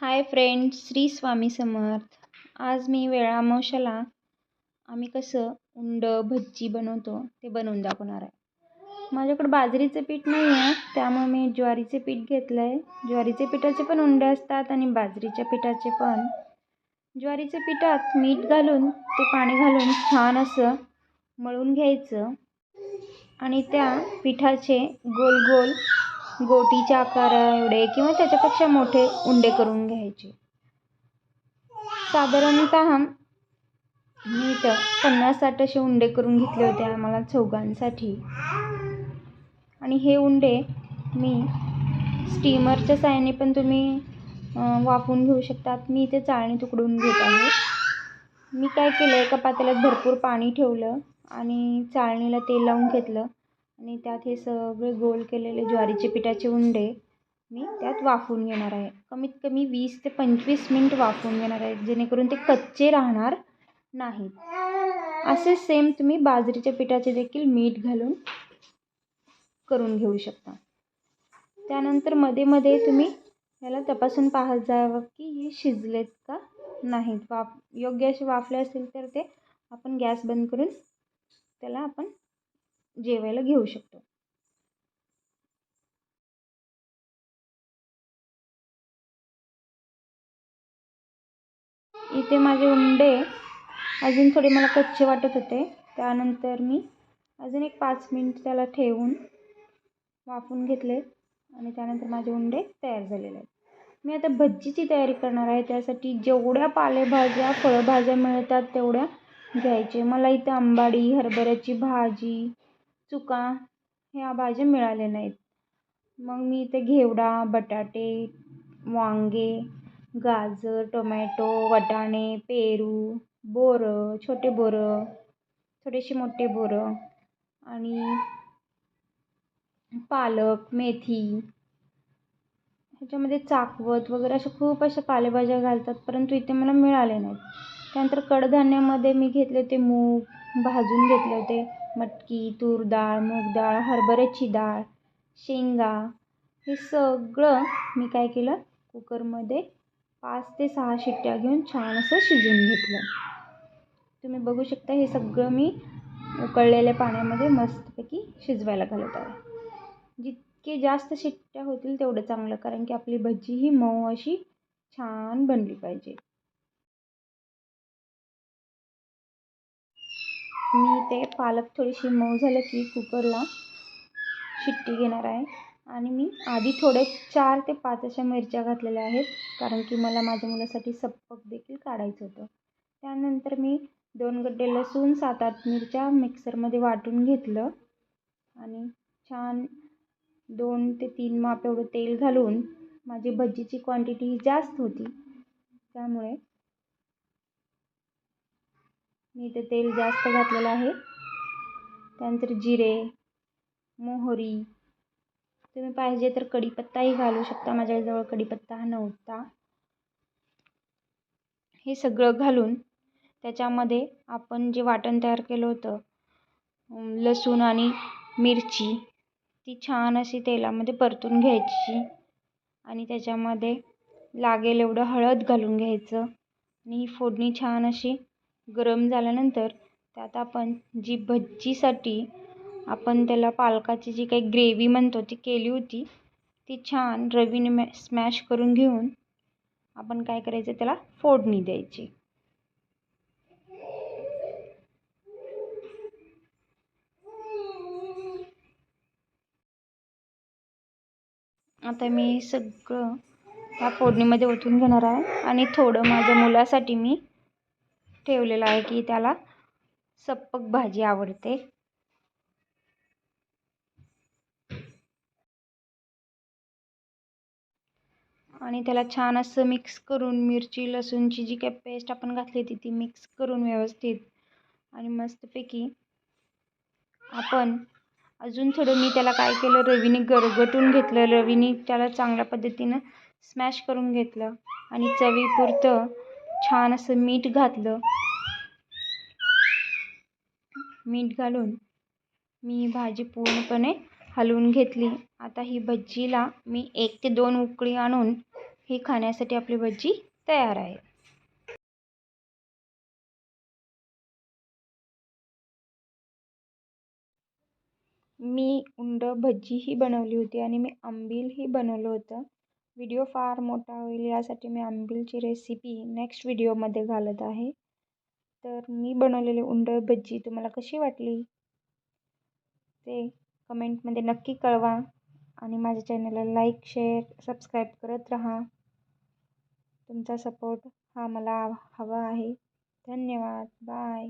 Hi friends Shri Swami Samarth. आज मी वेळामावश्याला आम्ही कसं उंड भज्जी बनवतो ते बनवून दाखवणार आहे. माझ्याकडं बाजरीचं पीठ नाही आहे त्यामुळे मी ज्वारीचे पीठ घेतलं आहे ज्वारीचे पिठाचे पण उंडे असतात आणि बाजरीच्या पिठाचे पण. ज्वारीच्या पिठात मीठ घालून ते पाणी घालून छान असं मळून घ्यायचं. आणि त्या पिठाचे गोल गोल गोटीच्या आकारा एवढे किंवा त्याच्यापेक्षा मोठे उंडे करून घ्यायचे. साधारणत मी इथं पन्नास साठ असे उंडे करून घेतले होते आम्हाला चौघांसाठी. आणि हे उंडे मी स्टीमरच्या साहाय्याने पण तुम्ही वाफवून घेऊ शकतात. मी इथे चाळणी तुकडून घेत आहे. मी काय केलं एका पातेल्यात भरपूर पाणी ठेवलं आणि चाळणीला तेल लावून घेतलं. आणि त्यात हे सगळे गोल केलेले ज्वारीचे पिठाचे उंडे मी त्यात वाफवून घेणार आहे. कमीत कमी वीस ते पंचवीस मिनिट वाफवून घेणार आहे जेणेकरून ते कच्चे राहणार नाहीत. असे सेम तुम्ही बाजरीच्या पिठाचे देखील मीठ घालून करून घेऊ शकता. त्यानंतरमध्ये मध्ये तुम्ही याला तपासून पाहत जावं की हे शिजलेत का नाहीत. वाफ योग्य असे वाफले असतील तर ते आपण गॅस बंद करून त्याला आपण जेवायला घेऊ शकतो. इथे माझे उंडे अजून थोडे मला कच्चे वाटत होते. त्यानंतर मी अजून एक पाच मिनिट त्याला ठेवून वाफून घेतले आणि त्यानंतर माझे उंडे तयार झालेले आहेत. मी आता भज्जीची तयारी करणार आहे. त्यासाठी जेवढ्या पालेभाज्या फळभाज्या मिळतात तेवढ्या घ्यायचे. मला इथे आंबाडी हरभऱ्याची भाजी चुका ह्या भाज्या मिळाल्या नाहीत. मग मी इथे घेवडा बटाटे वांगे गाजर टोमॅटो वाटाणे पेरू बोरं छोटे बोरं थोडेसे मोठे बोरं आणि पालक मेथी. ह्याच्यामध्ये चाकवत वगैरे अशा खूप अशा पालेभाज्या घालतात परंतु इथे मला मिळाले नाहीत. त्यानंतर कडधान्यामध्ये मी घेतले होते मूग भाजून घेतले होते. मटकी तूर डाळ मूग डाळ हरभऱ्याची डाळ शेंगा हे सगळं मी काय केलं? कुकरमध्ये पाच ते सहा शिट्ट्या घेऊन छान असं शिजवून घेतलं. तुम्ही बघू शकता हे सगळं मी उकळलेल्या पाण्यामध्ये मस्तपैकी शिजवायला घालत आहे. जितके जास्त शिट्ट्या होतील तेवढं चांगलं कारण की आपली भजी ही मऊ अशी छान बनली पाहिजे. मी ते पालक थोडीशी मऊ झालं की कुकरला शिट्टी घेणार आहे. आणि मी आधी थोडे चार ते पाच अशा मिरच्या घातलेल्या आहेत कारण की मला माझ्या मुलासाठी सप्पक देखील काढायचं होतं. त्यानंतर मी दोन गड्डे लसूण सात आठ मिरच्या मिक्सरमध्ये वाटून घेतलं. आणि छान दोन ते तीन माप एवढं तेल घालून माझी भजीची क्वांटिटी जास्त होती. त्यामुळे मी इथे तेल जास्त घातलेलं आहे. त्यानंतर जिरे मोहरी तुम्ही पाहिजे तर कढीपत्ताही घालू शकता. माझ्याजवळ कढीपत्ता हा नव्हता. हे सगळं घालून त्याच्यामध्ये आपण जे वाटण तयार केलं होतं लसूण आणि मिरची ती छान अशी तेलामध्ये परतून घ्यायची आणि त्याच्यामध्ये लागेल एवढं हळद घालून घ्यायचं. आणि ही फोडणी छान अशी गरम झाल्यानंतर त्यात आपण जी भज्जीसाठी आपण त्याला पालकाची जी काही ग्रेव्ही म्हणतो ती केली होती ती छान रवीने मॅ स्मॅश करून घेऊन आपण काय करायचं त्याला फोडणी द्यायची. आता मी सगळं ह्या फोडणीमध्ये ओतून घेणार आहे आणि थोडं माझ्या मुलासाठी मी ठेवलेला आहे की त्याला सप्पक भाजी आवडते. आणि त्याला छान असं मिक्स करून मिरची लसूणची जी काही पेस्ट आपण घातली होती ती मिक्स करून व्यवस्थित आणि मस्तपैकी आपण अजून थोडं मी त्याला काय केलं रवीने गरगटून घेतलं. रवीने त्याला चांगल्या पद्धतीनं स्मॅश करून घेतलं आणि चवीपुरतं छान असं मीठ घातलं. मीठ घालून मी भाजी पूर्णपणे हलवून घेतली. आता ही भज्जीला मी एक ते दोन उकळी आणून ही खाण्यासाठी आपली भज्जी तयार आहे. मी उंड भज्जी ही बनवली होती आणि मी आंबीलही बनवलं होतं. व्हिडिओ फार मोठा होईल यासाठी मी आंबीलची रेसिपी नेक्स्ट व्हिडिओमध्ये घालत आहे. तर मी बनवलेली उंडळ भजी तुम्हाला कशी वाटली? ते कमेंटमध्ये नक्की कळवा आणि माझ्या चॅनलला लाईक शेअर सबस्क्राईब करत राहा. तुमचा सपोर्ट हा मला हवा आहे. धन्यवाद. बाय.